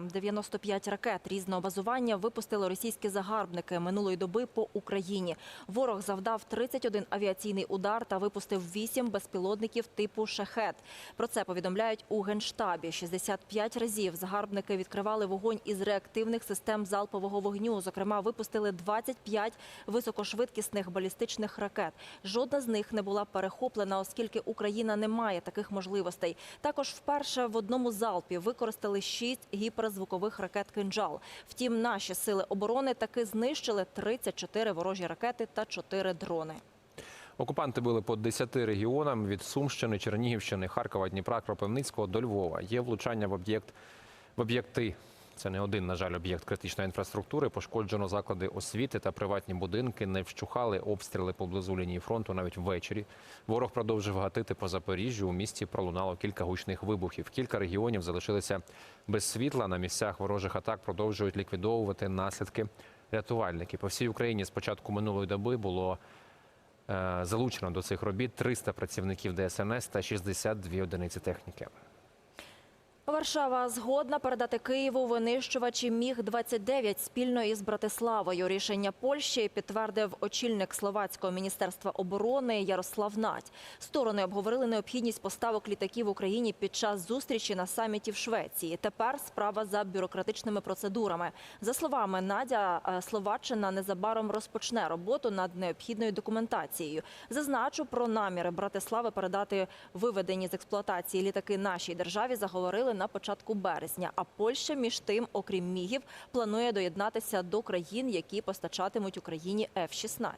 дня 95 ракет різного базування випустили російські загарбники минулої доби по Україні. Ворог завдав 31 авіаційний удар та випустив 8 безпілотників типу «Шахет». Про це повідомляють у Генштабі. 65 разів загарбники відкривали вогонь із реактивних систем залпового вогню. Зокрема, випустили 25 високошвидкісних балістичних ракет. Жодна з них не була перехоплена, оскільки Україна не має таких можливостей. Також вперше в одному залпі використали 6 гіперзвукових ракет «Кинджал». Втім, наші сили оборони таки знищили 34 ворожі ракети та 4 дрони. Окупанти били по 10 регіонам від Сумщини, Чернігівщини, Харкова, Дніпра, Кропивницького до Львова. Є влучання в об'єкт в об'єкти. Це не один, на жаль, об'єкт критичної інфраструктури. Пошкоджено заклади освіти та приватні будинки. Не вщухали обстріли поблизу лінії фронту навіть ввечері. Ворог продовжив гатити по Запоріжжю. У місті пролунало кілька гучних вибухів. Кілька регіонів залишилися без світла. На місцях ворожих атак продовжують ліквідовувати наслідки рятувальники. По всій Україні з початку минулої доби було Е, Залучено до цих робіт 300 працівників ДСНС та 62 одиниці техніки. Варшава згодна передати Києву винищувачі Міг-29 спільно із Братиславою. Рішення Польщі підтвердив очільник Словацького міністерства оборони Ярослав Надь. Сторони обговорили необхідність поставок літаків Україні під час зустрічі на саміті в Швеції. Тепер справа за бюрократичними процедурами. За словами Надя, е, Словаччина незабаром розпочне роботу над необхідною документацією. Зазначу про наміри Братислави передати виведені з експлуатації літаки нашій державі. Заговорили на початку березня. А Польща, між тим, окрім мігів, планує доєднатися до країн, які постачатимуть Україні F-16.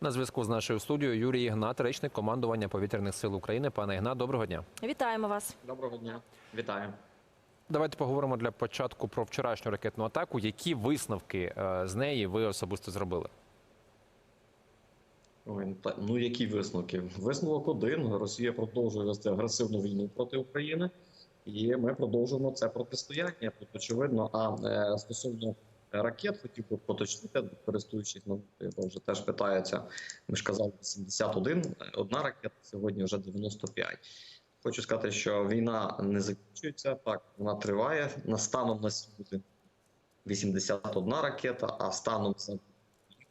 На зв'язку з нашою студією Юрій Ігнат, речник командування повітряних сил України. Пане Ігнат, доброго дня. Вітаємо вас. Доброго дня, вітаю. Давайте поговоримо для початку про вчорашню ракетну атаку. Які висновки е, з неї ви особисто зробили? Ой, та- ну які висновки? Висновок один: Росія продовжує вести агресивну війну проти України, і ми продовжуємо це протистояння. Тут очевидно. А е, стосовно ракет, хотів би поточнити, користуючись ну, бо вже теж питаються. Ми ж казали 71, одна ракета сьогодні вже 95. Хочу сказати, що війна не закінчується. Так, вона триває. На станом на сьогодні 81 ракета, а станом за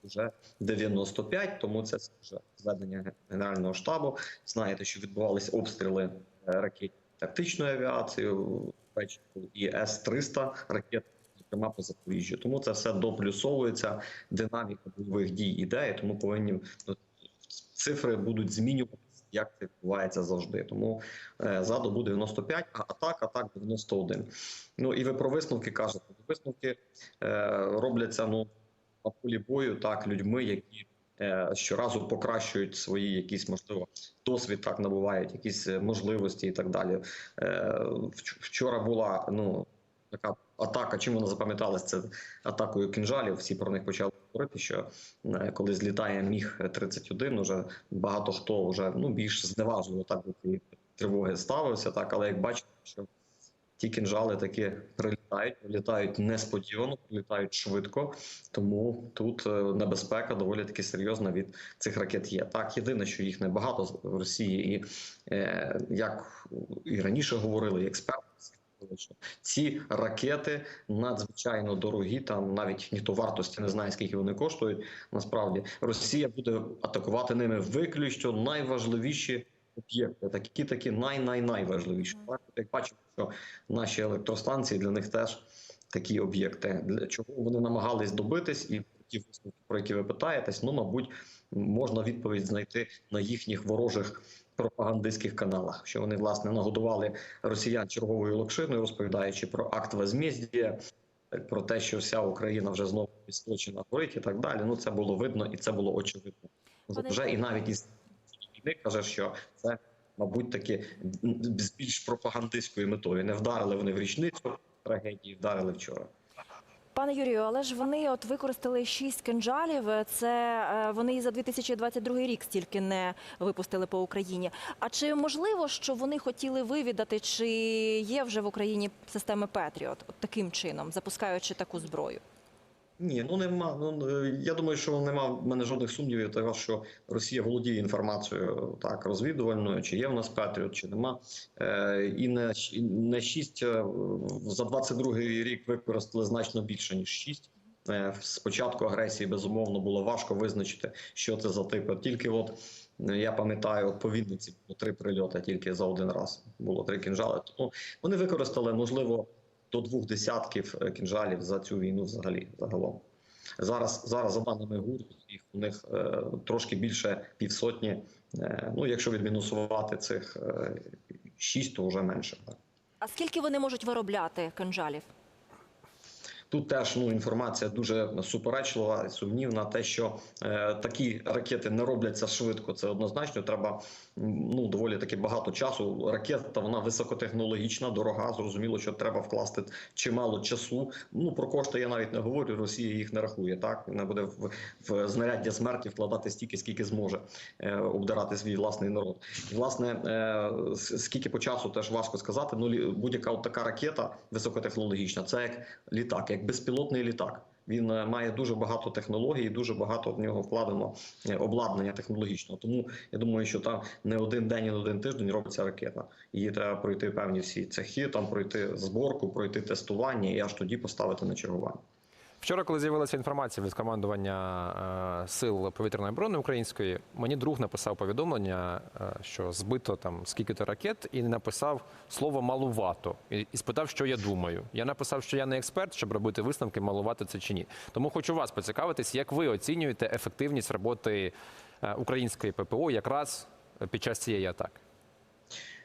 вже 95, тому це вже зведення Генерального штабу. Знаєте, що відбувалися обстріли е, ракет тактичною авіацією ввечері і С-300 ракет, зокрема по Запоріжжю. Тому це все доплюсовується, динаміка бойових дій іде, і тому повинні ну, цифри будуть змінюватися. Як це відбувається завжди, тому е, за добу 95, а атак, атак 91. Ну і ви про висновки кажете. Висновки е, робляться ну на полі бою так людьми, які щоразу покращують свої якісь можливо досвід, так набувають якісь е, можливості і так далі. Е, вчора була ну така атака. Чим вона запам'яталась? Це атакою кінжалів. Всі про них почали говорити. Що е, коли злітає міг 31 уже багато хто вже ну більш зневажливо так до тривоги ставився. Так, але як бачите, що ті кінжали таки прилітають, прилітають несподівано, прилітають швидко. Тому тут е, небезпека доволі таки серйозна від цих ракет є. Так, єдине, що їх небагато в Росії, і е, як і раніше говорили, і експерти. Ці ракети надзвичайно дорогі. Там навіть ніхто вартості не знає, скільки вони коштують. Насправді Росія буде атакувати ними виключно найважливіші об'єкти, такі такі най-най-найважливіші. Як бачимо, що наші електростанції для них теж такі об'єкти. Для чого вони намагались добитись, і ті висновки, про які ви питаєтесь, ну мабуть, можна відповідь знайти на їхніх ворожих пропагандистських каналах, що вони власне нагодували росіян черговою локшиною, розповідаючи про акт возмездія, про те, що вся Україна вже знову підскочена горить і так далі. Ну це було видно і це було очевидно. Вже і навіть із каже, що це. Мабуть, таки з більш пропагандистською метою не вдарили вони в річницю трагедії, вдарили вчора. Пане Юрію, але ж вони от використали шість кинджалів. Це е, вони за 2022 рік стільки не випустили по Україні. А чи можливо, що вони хотіли вивідати, чи є вже в Україні системи Петріот от таким чином, запускаючи таку зброю? Ні, ну нема. Ну е, я думаю, що нема в мене жодних сумнівів, того, що Росія володіє інформацією так розвідувальною, чи є в нас Петріот, чи нема. Е, і щ- і не 6 за 22-й рік використали значно більше ніж 6. Е, з агресії безумовно було важко визначити, що це за типи. Тільки от е, я пам'ятаю, от по Вінниці було три прильоти тільки за один раз. Було три кінжали. Тому вони використали можливо до двох десятків е, кінжалів за цю війну взагалі загалом. Зараз, зараз за даними ГУР, їх у них е, трошки більше півсотні. Е, ну, якщо відмінусувати цих е, шість, то вже менше. Так. А скільки вони можуть виробляти кинжалів? Тут теж ну інформація дуже суперечлива, сумнівна. Те, що е, такі ракети не робляться швидко, це однозначно. Треба ну доволі таки багато часу. Ракета вона високотехнологічна, дорога. Зрозуміло, що треба вкласти чимало часу. Ну про кошти я навіть не говорю. Росія їх не рахує. Так вона буде в, в знаряддя смерті вкладати стільки, скільки зможе е, обдирати свій власний народ. І власне е, скільки по часу теж важко сказати. Ну будь-яка от така ракета високотехнологічна, це як літак, як безпілотний літак. Він е, має дуже багато технологій, дуже багато в нього вкладено е, обладнання технологічного. Тому я думаю, що там не один день, не один тиждень робиться ракета. Її треба пройти певні всі цехи, там пройти зборку, пройти тестування і аж тоді поставити на чергування. Вчора, коли з'явилася інформація від командування е, сил повітряної оборони української, мені друг написав повідомлення, е, що збито там скільки-то ракет, і написав слово малувато і, спитав, що я думаю. Я написав, що я не експерт, щоб робити висновки, малувати це чи ні. Тому хочу вас поцікавитись, як ви оцінюєте ефективність роботи е, української ППО якраз під час цієї атаки.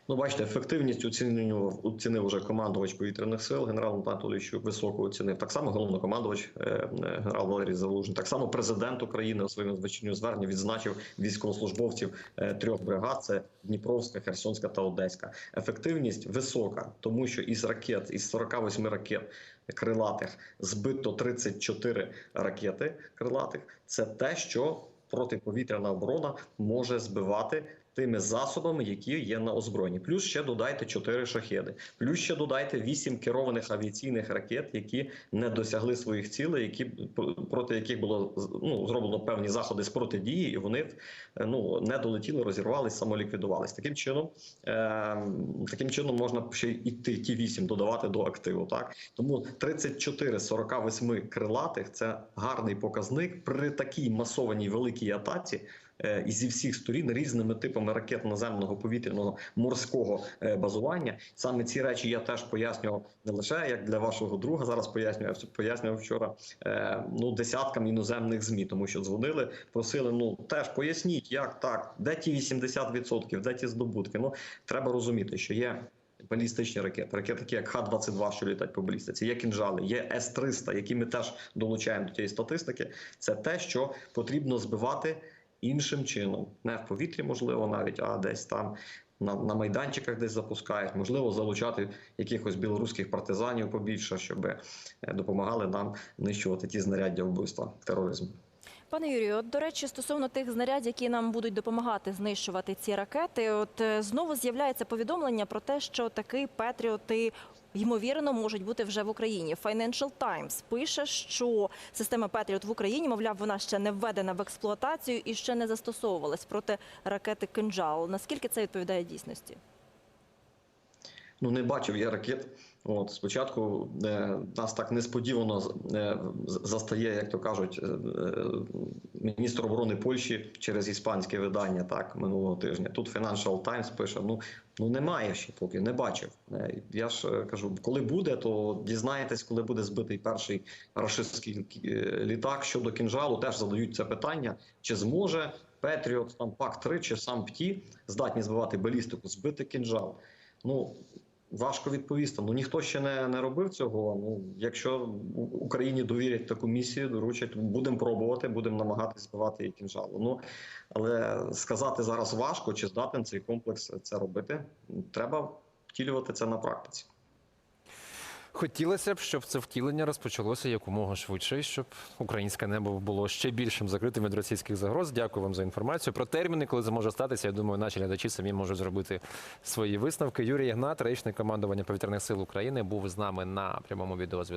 Ну, бачите, ефективність оцінював оцінив уже командувач повітряних сил. Генерал Анатолійович високо оцінив. Так само головнокомандувач е, е, генерал Валерій Залужний. Так само президент України у своєму звичайному зверненні відзначив військовослужбовців е, трьох бригад: це Дніпровська, Херсонська та Одеська. Ефективність висока, тому що із ракет, із 48 ракет. Крилатих збито 34 ракети крилатих. Це те, що протиповітряна оборона може збивати тими засобами, які є на озброєнні. Плюс ще додайте 4 шахеди, плюс ще додайте 8 керованих авіаційних ракет, які не досягли своїх цілей, які проти яких було ну, зроблено певні заходи з протидії, і вони е, ну не долетіли, розірвались, самоліквідувались. Таким чином, е, таким чином можна ще іти ті 8 додавати до активу. Так тому 34 з 48 крилатих це гарний показник при такій масованій великій атаці. Е, І зі всіх сторін різними типами ракет наземного повітряного морського е, базування саме ці речі я теж пояснював не лише як для вашого друга. Зараз пояснюю, а пояснював вчора е, ну десяткам іноземних змі, тому що дзвонили, просили. Ну теж поясніть, як так, де ті 80%, де ті здобутки. Ну треба розуміти, що є. Балістичні ракети, ракети, такі як Х-22, що літають по балістиці, є кінжали, є С-300, які ми теж долучаємо до тієї статистики. Це те, що потрібно збивати іншим чином, не в повітрі, можливо, навіть, а десь там на, на майданчиках десь запускають, можливо, залучати якихось білоруських партизанів побільше, щоб е, допомагали нам нищувати ті знаряддя вбивства тероризму. Пане Юрію, от, до речі, стосовно тих знарядь, які нам будуть допомагати знищувати ці ракети, от е, знову з'являється повідомлення про те, що такі патріоти ймовірно можуть бути вже в Україні. Financial Times пише, що система Петріот в Україні, мовляв, вона ще не введена в експлуатацію і ще не застосовувалась проти ракети «Кинджал». Наскільки це відповідає дійсності? Ну, не бачив я ракет. От спочатку е, нас так несподівано е, застає, як то кажуть, е, міністр оборони Польщі через іспанське видання так минулого тижня. Тут Financial Times пише: ну ну немає ще поки, не бачив. Я ж кажу, коли буде, то дізнаєтесь, коли буде збитий перший рашистський літак щодо кінжалу. Теж задають це питання: чи зможе Петріот, там пак 3 чи сам ПТІ здатні збивати балістику, збити кінжал. Ну важко відповісти. Ну ніхто ще не, не робив цього. Ну якщо Україні довірять таку місію, доручать, будемо пробувати, будемо намагатися збивати її кінжалу. Ну але сказати зараз важко, чи здатен цей комплекс це робити. Треба втілювати це на практиці. Хотілося б, щоб це втілення розпочалося якомога швидше, щоб українське небо було ще більшим закритим від російських загроз. Дякую вам за інформацію. Про терміни, коли це може статися, я думаю, наші глядачі самі можуть зробити свої висновки. Юрій Ігнат, речник командування повітряних сил України, був з нами на прямому відеозв'язку.